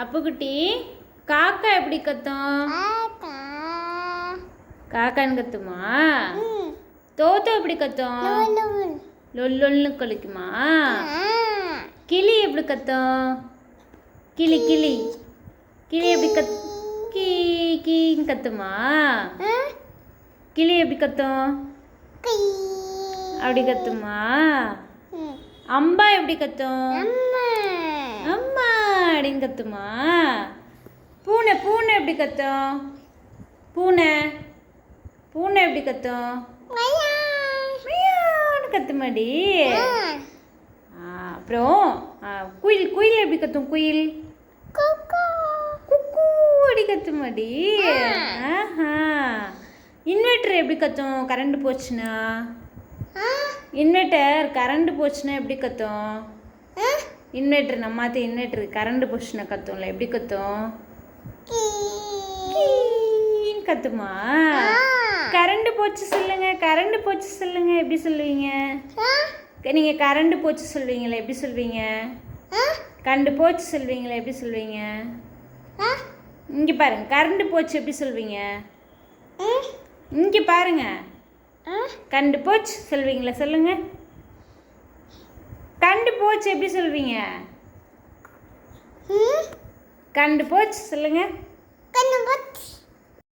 அப்புக்குட்டி காக்கா எப்படி கத்தும்? காக்கான்னு கத்துமா? தோத்தோ எப்படி கத்தும்? லொல்லொல்னு கழிக்குமா? ஆ. கிளி எப்படி கத்தும்? கிளி கிளி. கிளி எப்படி கத் கீ கீன்னு கத்துமா? கிளி எப்படி கத்தும்? அப்படி கத்துமா? அம்பா எப்படி கத்தும்? அம்மா. அப்படின்னு கத்துமா? பூனை பூனை எப்படி கத்தும்? பூனை பூனை எப்படி கத்தும்? கத்துமாடி. அப்புறம் குயில் குயில் எப்படி கத்தும் குயில்? குக்கு. அப்படி கத்துமாடி. ஆஹா. இன்வெர்டர் எப்படி கத்தும்? கரண்ட் போச்சுன்னா? இன்வெர்டர் கரண்ட் போச்சுன்னா எப்படி கத்தும்? இன்வெர்டர் நம்மாத்த இன்வெர்டர் கரண்ட் போச்சுன்னா கத்தும்ல எப்படி கத்தும்? கத்துமா கரண்ட் போச்சு சொல்லுங்க கரண்ட் போச்சு சொல்லுங்க எப்படி சொல்லுவீங்க? நீங்க கரண்ட் போச்சு சொல்வீங்களா எப்படி சொல்வீங்க ஆ. கரண்ட் போச்சு சொல்வீங்களா எப்படி சொல்வீங்க ஆ. இங்க பாருங்க கரண்ட் போச்சு எப்படி சொல்வீங்க ம். இங்க பாருங்க. கண்டு போச்சு சொல்வீங்களா சொல்லுங்க. கண்டு போச்சு எப்படி சொல்வீங்க? கண்டு போச்சு சொல்லுங்க. கண்ணு பத்தி